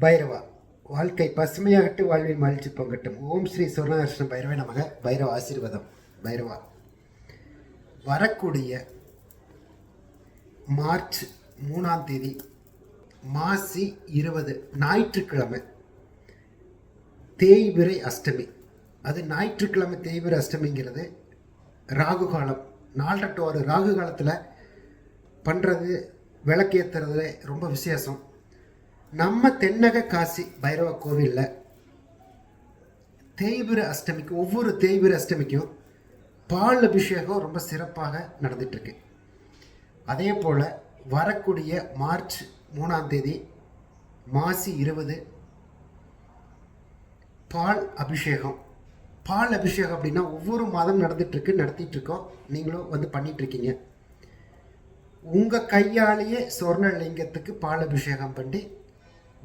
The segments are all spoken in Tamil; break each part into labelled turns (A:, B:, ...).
A: பைரவா. வாழ்க்கை பசுமையாகட்டு வாழ்வில் மகிழ்ச்சி பொங்கட்டும். ஓம் ஸ்ரீ சுவர்ணதர்ஷன பைரவ நமக. பைரவ ஆசீர்வாதம். பைரவா. வரக்கூடிய மார்ச் மூணாம் தேதி மாசி இருபது ஞாயிற்றுக்கிழமை தேய்பிறை அஷ்டமி. அது ஞாயிற்றுக்கிழமை தேய்பிறை அஷ்டமிங்கிறது ராகு காலம். நாலரை டு ஆறு ராகு காலத்தில் பண்ணுறது விளக்கேற்றுறது ரொம்ப விசேஷம். நம்ம தென்னக காசி பைரவ கோவிலில் தேய்பிர அஷ்டமிக்கு ஒவ்வொரு தேய்பிர அஷ்டமிக்கும் பால் அபிஷேகம் ரொம்ப சிறப்பாக நடந்துட்டுருக்கு. அதே போல் வரக்கூடிய மார்ச் மூணாம் தேதி மாசி இருபது பால் அபிஷேகம். பால் அபிஷேகம் அப்படின்னா ஒவ்வொரு மாதம் நடந்துட்டுருக்கு நடத்திட்டுருக்கோம். நீங்களும் வந்து பண்ணிகிட்ருக்கீங்க உங்கள் கையாலேயே சொர்ணலிங்கத்துக்கு பால் அபிஷேகம் பண்ணி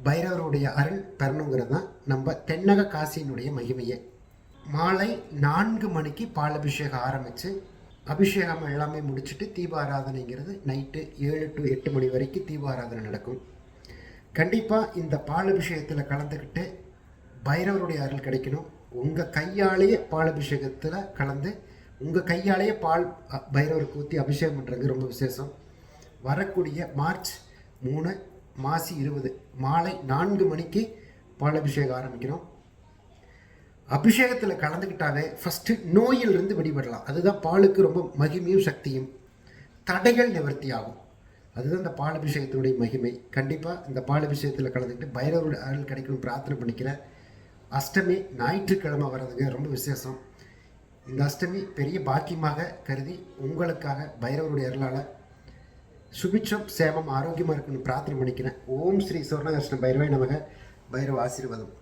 A: பைரவருடைய அருள் பெறணுங்கிறது தான் நம்ம தென்னக காசியினுடைய மகிமையை. மாலை நான்கு மணிக்கு பால் அபிஷேகம் ஆரம்பித்து அபிஷேகம் எல்லாமே முடிச்சுட்டு தீபாராதனைங்கிறது நைட்டு ஏழு டு எட்டு மணி வரைக்கும் தீபாராதனை நடக்கும். கண்டிப்பாக இந்த பால் அபிஷேகத்தில் கலந்துக்கிட்டு பைரவருடைய அருள் கிடைக்கணும். உங்கள் கையாலேயே பால் அபிஷேகத்தில் கலந்து உங்கள் கையாலேயே பால் பைரவருக்கு ஊற்றி அபிஷேகம் பண்ணுறது ரொம்ப விசேஷம். வரக்கூடிய மார்ச் மூணு மாசி இருபது மாலை நான்கு மணிக்கு பால் அபிஷேகம் ஆரம்பிக்கிறோம். அபிஷேகத்தில் கலந்துக்கிட்டாவே ஃபஸ்ட்டு நோயிலிருந்து விடுபடலாம். அதுதான் பாலுக்கு ரொம்ப மகிமையும் சக்தியும். தடைகள் நிவர்த்தி ஆகும் அதுதான் இந்த பால் அபிஷேகத்தினுடைய மகிமை. கண்டிப்பாக இந்த பாலபிஷேகத்தில் கலந்துக்கிட்டு பைரவருடைய அருள் கிடைக்கணும் பிரார்த்தனை பண்ணிக்கிறேன் அஷ்டமி ஞாயிற்றுக்கிழமை வர்றதுங்க ரொம்ப விசேஷம். இந்த அஷ்டமி பெரிய பாக்கியமாக கருதி உங்களுக்காக பைரவருடைய அருளால் சுபிட்சம் சேமம் ஆரோக்கியமாக இருக்குன்னு பிரார்த்தனை பண்ணிக்கிறேன். ஓம் ஸ்ரீ சுவர்ணகர்ஷ்ண பைரவை நமக. பைரவ ஆசீர்வாதம்.